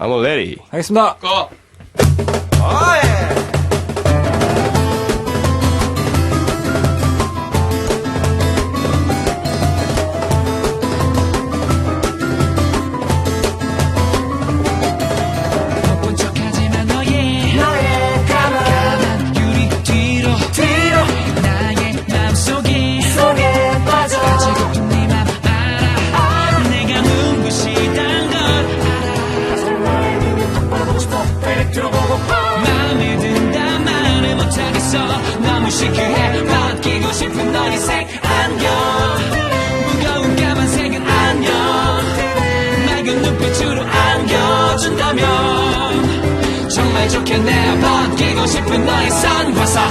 I'm ready. 하겠습니다. 꺼. 못본 척하지만 너의 까만 유리 뒤로 무 시크해. 맡기고 싶은 너의 색 안경. 무거운 까만색은 안녕 맑은 눈빛으로 안겨준다면 정말 좋겠네 벗기고 싶은 너의 선화사.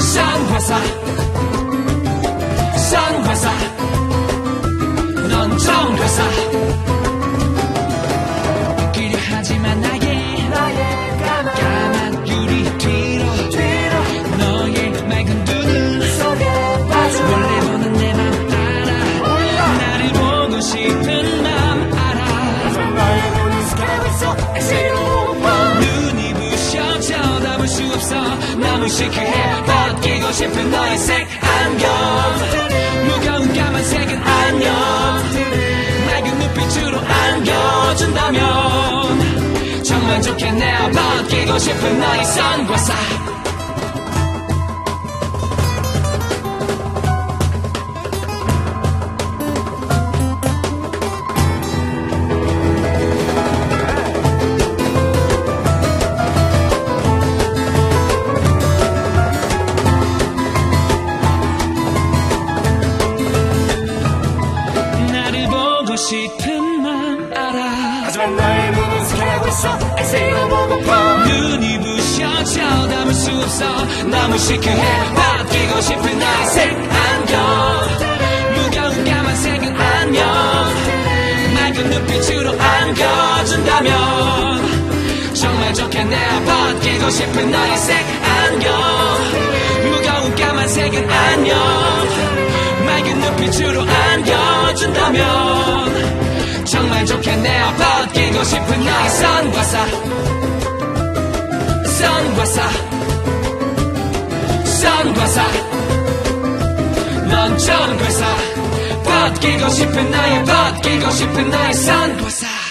선화사. 선화사. 넌 정화사 시크해 벗기고 싶은 너의 색 안경. 무거운 까만색은 안녕. 맑은 눈빛으로 안겨준다면 정말 좋겠네. 벗기고 싶은 너의 선과사. 나 싶은 맘 알아. 하지만 나의 눈은 스캔하고 있어. 엑셀로 보고파. 눈이 부셔 쳐다볼 수 없어. 너무 시크해. 바뀌고 싶은 나의 색 안경. 무거운 까만색은 안녕 맑은 눈빛으로 안겨준다면 정말 좋겠네 바뀌고 싶은 나의 색 안경. 무거운 까만색은 안녕 맑은 눈빛으로 안겨준다면 정말 좋겠네. 벗기고 싶은 나의 선과사. 선과사. 선과사. 넌 전과사. 벗기고 싶은 나의 벗기고 싶은 나의 선과사